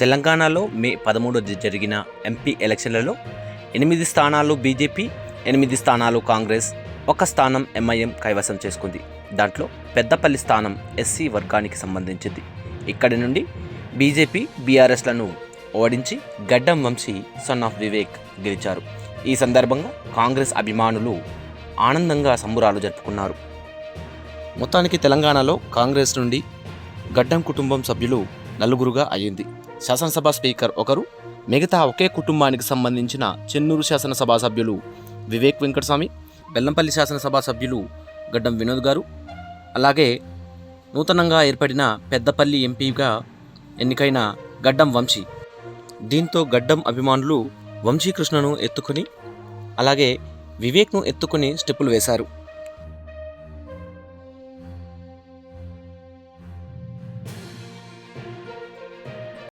తెలంగాణలో మే పదమూడు జరిగిన ఎంపీ ఎలక్షన్లలో ఎనిమిది స్థానాలు బీజేపీ ఎనిమిది స్థానాలు కాంగ్రెస్ ఒక స్థానం ఎంఐఎం కైవసం చేసుకుంది. దాంట్లో పెద్దపల్లి స్థానం ఎస్సీ వర్గానికి సంబంధించింది. ఇక్కడి నుండి బీజేపీ బీఆర్ఎస్లను ఓడించి గడ్డం వంశీ సన్ ఆఫ్ వివేక్ గెలిచారు. ఈ సందర్భంగా కాంగ్రెస్ అభిమానులు ఆనందంగా సంబురాలు జరుపుకున్నారు. మొత్తానికి తెలంగాణలో కాంగ్రెస్ నుండి గడ్డం కుటుంబం సభ్యులు నలుగురుగా అయ్యింది శాసనసభ స్పీకర్ ఒకరు మిగతా ఒకే కుటుంబానికి సంబంధించిన చెన్నూరు శాసనసభ సభ్యులు వివేక్ వెంకటస్వామి బెల్లంపల్లి శాసనసభ సభ్యులు గడ్డం వినోద్ గారు. అలాగే నూతనంగా ఏర్పడిన పెద్దపల్లి ఎంపీగా ఎన్నికైన గడ్డం వంశీ. దీంతో గడ్డం అభిమానులు వంశీకృష్ణను ఎత్తుకుని అలాగే వివేక్ను ఎత్తుకుని స్టెప్పులు వేశారు.